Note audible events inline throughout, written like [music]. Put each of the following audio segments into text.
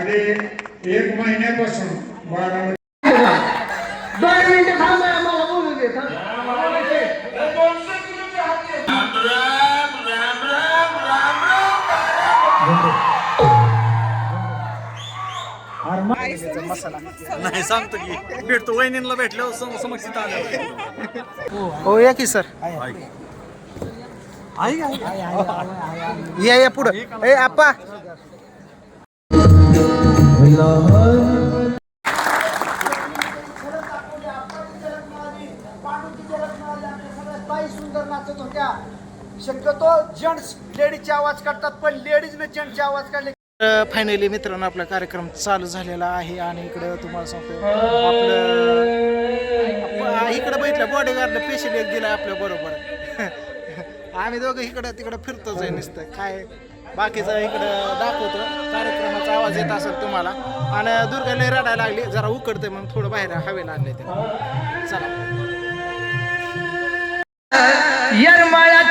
आणि एक महिन्यापासून बारामती दोन मिनिटं थांबा मला बोलू दे थांब. नाही सांगतो की भेटतो. वहिनीला भेटल्यावर सम समक्षित आल्यावर हो या की सर? या या पुढं. ए आप्पा. सुंदर नाचत होत्या शक्यतो जेंट्स लेडीजचे आवाज काढतात पण लेडीजने जेंट्सचे आवाज काढले फायनली मित्रांनो आपला कार्यक्रम चालू झालेला आहे आणि इकडं तुम्हाला सांगतो आपलं आप- इकडं बैठलं बॉडीगार्डनं पेशल एक दिला आपल्या बरोबर. [laughs] आम्ही दोघं इकडं तिकडं फिरतोच आहे नुसतं. काय बाकीचं इकडं दाखवतो. कार्यक्रमाचा आवाज येत असेल तुम्हाला. आणि दुर्गा लय रडायला लागली. जरा उकडते म्हणून थोडं बाहेर हवेला आणले ते चला. येडा मायला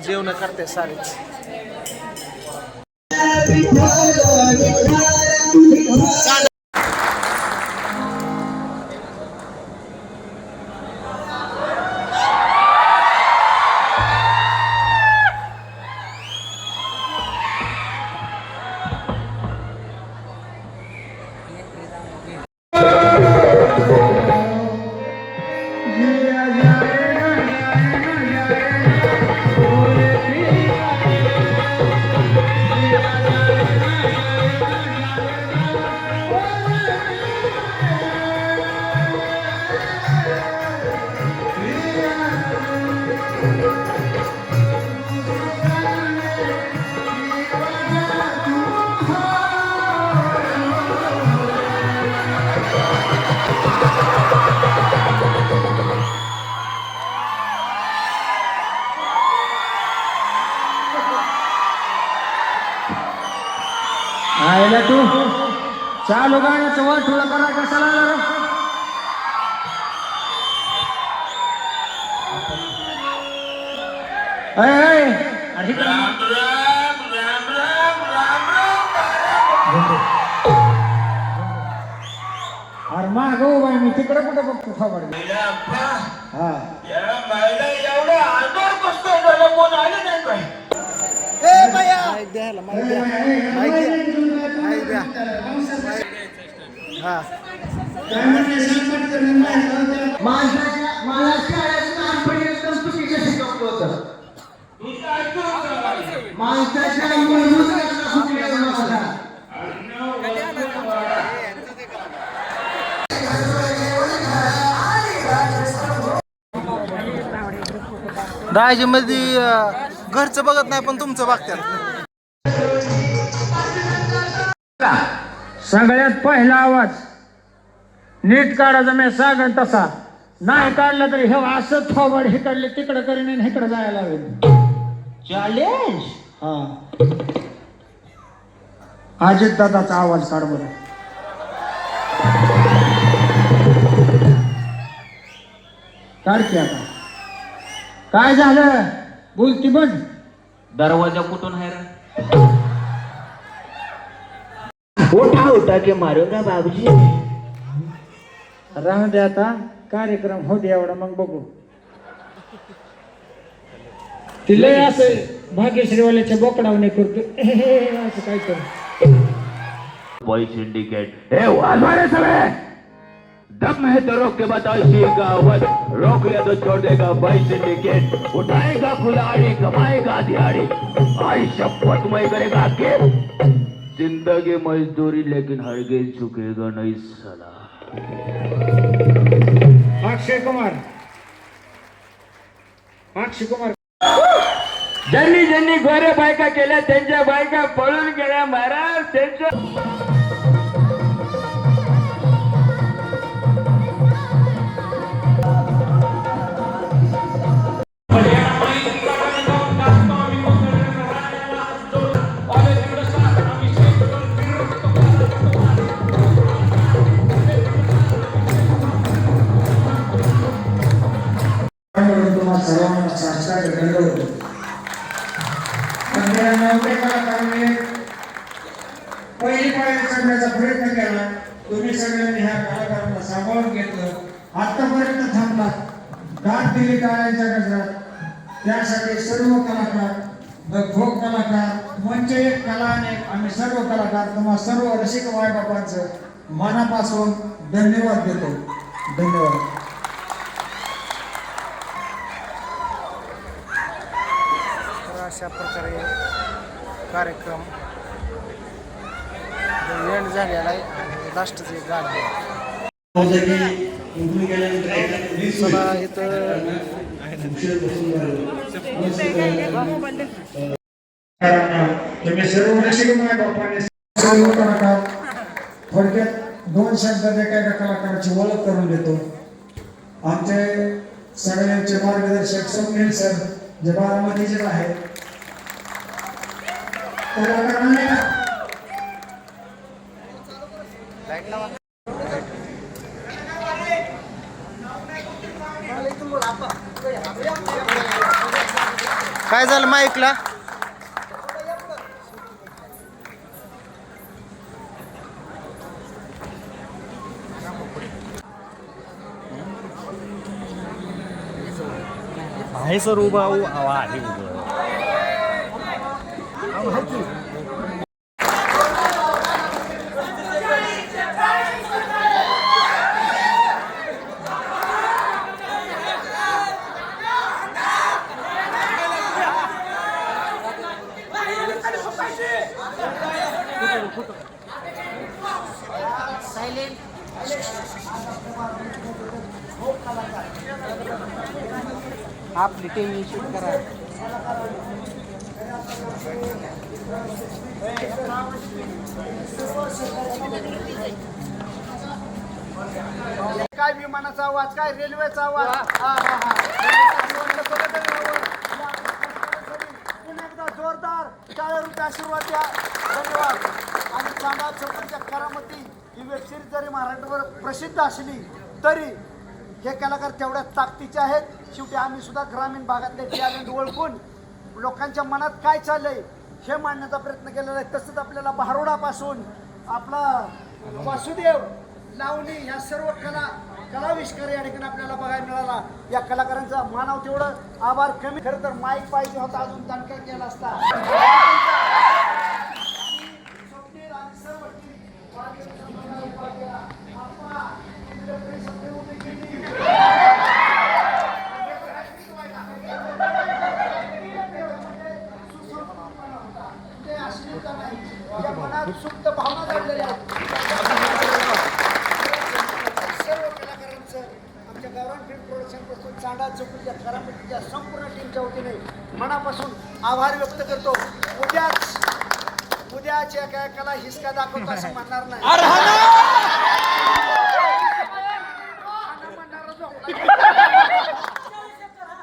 बरं, चला जेवण करते सारेच. चालू गाण्याचं वाटूला करा कशाला आला रे? ऐ, ऐ, अरे. अरे माग आहे मी तिकडे कुठे बघतो खबर हा ए भैया माईक द्यायला माईक द्या माईक द्या माईक द्या हा. माणसाच्या मला शाळेत लहानपणी एकदम चुकीचं शिकवलं होतं माणसाच्या मूलभूत गरजा घरचं बघत नाही पण तुमचं बघतात. सगळ्यात पहिला आवाज. नीट काढायचा मी सांगन तसा. नाही काढला तरी हे असं थोबड हिकडले तिकडे करीन आणि इकडे जायला लावेल चॅलेंज हा. अजित दादाचा आवाज काढ बरं. काढ की आता. काय झालं? बोलती बंद. दरवाजा कुठून आहे रे? उठा उठा के मारूंगा बाबूजी? राहू दे आता कार्यक्रम होऊ दे एवढा मग बघू. तिला असं भाग्यश्रीवाल्याच्या बोकडावणे करतो एहे, [laughs] असं काय कर बॉय सिंडिकेट ए वाजवा रे सगळे! दम है तो रोक के बताइएगा आवाज रोक लिया तो छोड़ देगा भाई सिंडिकेट उठाएगा खुलाड़ी कमाएगा दिहाड़ी। आई शपथ मैं करेगा के जिंदगी मजदूरी लेकिन हरगिज झुकेगा नहीं साला अक्षय कुमार। अक्षय कुमार। ज्यांनी ज्यांनी गोऱ्या बायका केल्या त्यांच्या बायका पळून गेल्या महाराज त्यांच्या सारखं घडलं होतं पण कलाकारांनी पहिली पायरी चढण्याचा प्रयत्न केला तुम्ही सगळ्यांनी ह्या कलाकारांना सांभाळून घेतलं आतापर्यंत थांबला दाद दिली टाळ्यांच्या गजरात त्यासाठी सर्व कलाकार द कलाकार म्हणजे एक कला आणि आम्ही सर्व कलाकार तुम्हा सर्व रसिक बापांचं मनापासून धन्यवाद देतो धन्यवाद तर अशा प्रकारे कार्यक्रम एंड झालेला आहे आणि लास्टचं एक गाणं आहे. चला इथं कलाकार थोडक्यात दोन शब्दात एका कलाकाराची ओळख करून देतो आमचे सगळ्यांचे मार्गदर्शक स्वप्नील सर जे बारामतीचे आहेत काय झालं माईकला? आहे सर उभा आहे उभं. आपली टीव्ही शूट करा। काय विमानाचा आवाज काय रेल्वेचा आवाज? एकदा जोरदार टाळ्या रुपये आशीर्वाद द्या. धन्यवाद. आणि चांदा चौकांच्या करामती ही वेबसिरीज जरी महाराष्ट्रावर प्रसिद्ध असली तरी हे कलाकार तेवढ्या ताकदीचे आहेत. शेवटी आम्ही सुद्धा ग्रामीण भागातले टॅलेंट ओळखून लोकांच्या मनात काय चाललंय हे मांडण्याचा प्रयत्न केलेला आहे. तसंच आपल्याला भारुडापासून आपला वासुदेव लावणी ह्या सर्व कला कलाविष्कार या ठिकाणी आपल्याला बघायला मिळाला. या कलाकारांचा मानव तेवढं आभार कमी. खरं तर माईक पाहिजे होता अजून दणका केला असता. स्वप्नील आणि सर्व team वारकरी संप्रदायाला उभा केला. आप्पा, तुमच्याकडे सगळे उभे केली. ते अश्लीलता नाही. या मनात सुप्त भावना दडलेल्या आहेत. सर्व कलाकारांचं आमच्या गावरान फिल्म प्रोडक्शनपासून चांडा चौकीच्या करामतीच्या संपूर्ण टीमच्या वतीने मनापासून आभार व्यक्त करतो उद्याच उद्याच्या काय कला हिसका दाखवतो असं म्हणणार नाही. आणि म्हणणारा झोपला.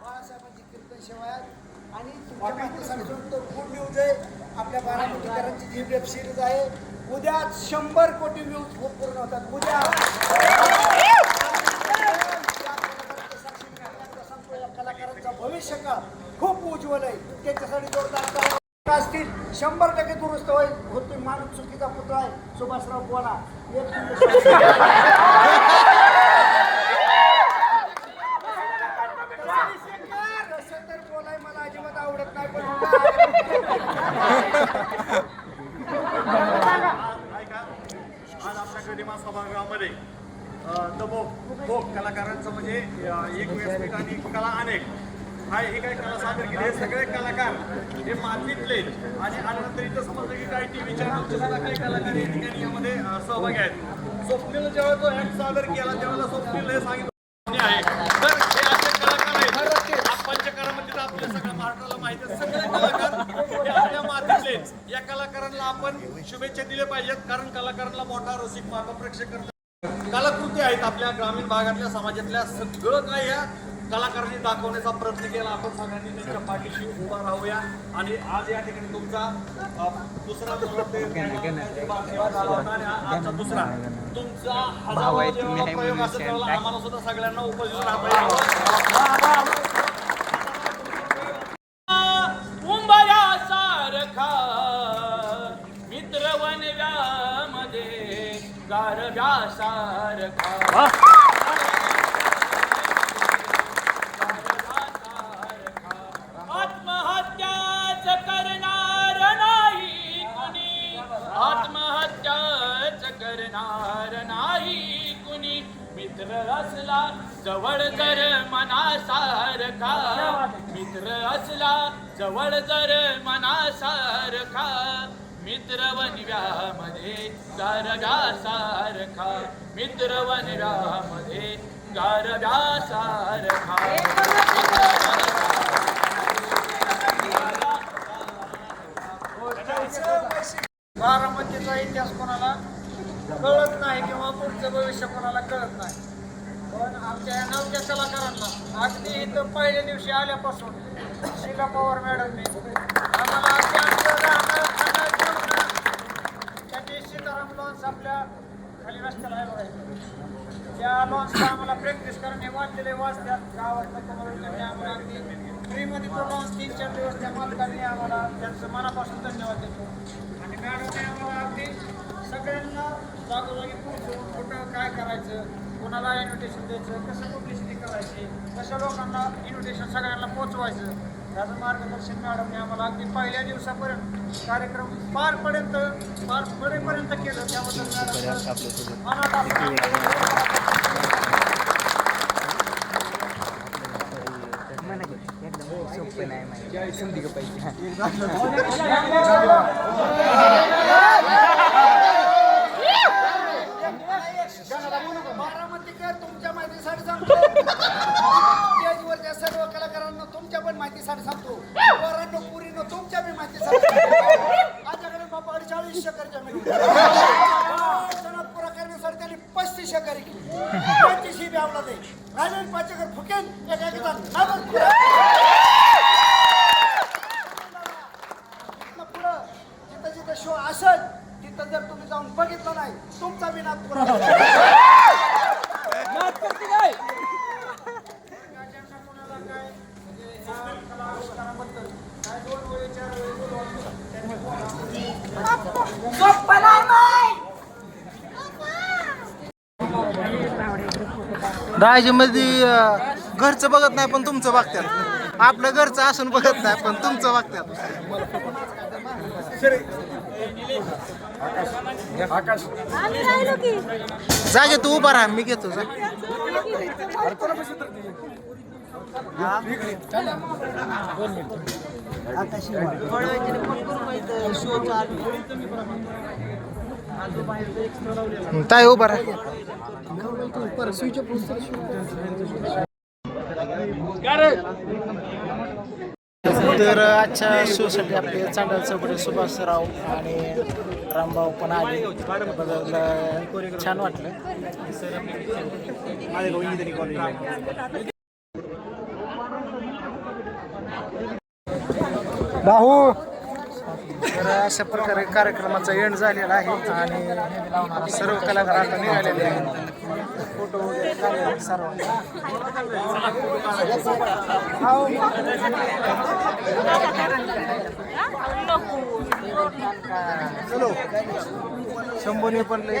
बाळासाहेबांची कीर्तन सेवा आहे आणि तुमच्या माहितीसाठी सांगतो गुड न्यूज आहे आपल्या बारामतीकरांची जी वेब सिरीज आहे उद्या शंभर कोटी व्ह्यूज पूर्ण होतात. उद्या सांगतो या कलाकारांचा भविष्य काळ खूप उज्ज्वल आहे त्याच्यासाठी जोरदार टाळ्या असतील शंभर टक्के दुरुस्त होईल. होती माणूस चुकीचा पुतळा आहे. सुभाषराव बोला. तर बोलाय मला अजिबात आवडत नाही पण आज आपल्या गदिमा सभागृहामध्ये दबो भोग कलाकारांचं म्हणजे एक व्यासपीठ आणि कला अनेक. हा हे काही कला सादर केली. हे सगळे कलाकार हे मातीतले आणि आल्यानंतर इथं समजलं की काही टी व्ही चॅनलचे सुद्धा काही कलाकार या ठिकाणी यामध्ये सहभागी आहेत. स्वप्नील जेव्हा तो ऍक्ट सादर केला त्यावेळेला स्वप्नील हे सांगितलं. आहे. तर हे असे कलाकार आहेत. आपणच्या करामध्ये आपल्या सगळ्या महाराष्ट्राला माहिती आहे. सगळे कलाकार हे आपल्या मातीतलेच या कलाकारांना आपण शुभेच्छा दिल्या पाहिजेत. कारण कलाकारांना मोठा रसिक मार्ग प्रेक्षक कलाकृती आहेत आपल्या ग्रामीण भागातल्या समाजातल्या. सगळं काय या कलाकारांनी दाखवण्याचा प्रयत्न केला. आपण सगळ्यांनी त्यांच्या पाठीशी उभा राहूया. आणि आज या ठिकाणी तुमचा दुसरा आजचा दुसरा. तुमचा हजार प्रयोग असं त्याला आम्हाला सुद्धा सगळ्यांना उपस्थित राहता मित्रवनव्यामध्ये गारव्यासारखा जवळ जर मनासारखा मित्र वनव्यामध्ये गारव्या सारखा मित्र वनव्यामध्ये गारव्या सारखा बारामतीचा इतिहास कोणाला कळत नाही किंवा पुढचं भविष्य कोणाला कळत नाही. पण आमच्या या नवख्या कलाकारांना अगदी इथं पहिल्या दिवशी आल्यापासून शिला पवार मॅडमने आम्हाला अगदी राहणं खाणं जेवणं त्याची सीताराम लॉन्स आपल्या खाली रस्त्याला आहे बघायचं त्या लॉन्सला आम्हाला प्रॅक्टिस करणे वाचलेले वाचतात गावातलं कमवलेले आम्हाला अगदी फ्रीमध्ये तो लॉन्स तीन चार दिवस त्या मालकाने आम्हाला त्यांचं मनापासून धन्यवाद देतो. आणि मॅडमने आम्हाला अगदी सगळ्यांना जागोजागी पोहोचवून कुठं काय करायचं कोणाला इन्व्हिटेशन द्यायचं कसं पब्लिसिटी करायची कसं लोकांना इन्व्हिटेशन सगळ्यांना पोचवायचं त्याचं मार्गदर्शन मॅडमने आम्हाला अगदी पहिल्या दिवसापर्यंत कार्यक्रम पार पर्यंत पार पडेपर्यंत केलं. त्याबद्दल मॅडम मनात आपलं. लावला ही ब्यावला पाचेकर फुकेन एक पुढं जिथं जिथं शो असेल तिथं जर तुम्ही जाऊन बघितलं नाही तुमचा बी पुरा राजामध्ये घरचं बघत नाही पण तुमचं बघतात आपलं घरचं असून बघत नाही पण तुमचं बघतात जागे तू उभा राहा मी घेतो जा. ताई उभा राहा. तर आजच्या शोसाठी आपले चांडल चौकडे सुभाषराव आणि रामभाऊ पण आले. बदल छान वाटलं. भाऊ तर अशा प्रकारे कार्यक्रमाचा एंड झालेला आहे आणि सर्व कलाकार आता निघालेले आहेत. फोटो वगैरे काढले सर्व चलो शंभूने पण लय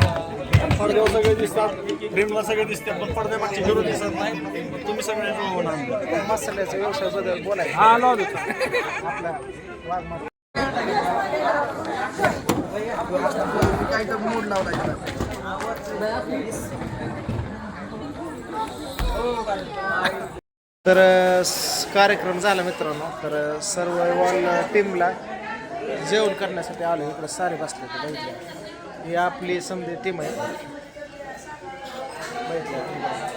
पडद्यावर सगळे दिसतात फ्रेमला सगळे दिसतात पण पडद्यामागचे हिरो दिसत नाही. तुम्ही सगळे होणार मसाल्याचा व्यवसायबद्दल बोलायचं. हा आपला वाघमारे काय तर मूड लावला तर कार्यक्रम झाला मित्रांनो. तर सर्व वॉल टीमला जेवण करण्यासाठी आलो. इकडे सारे बसले ते बघितलं. ही आपली समजे टीम आहे. Pues, Gracias.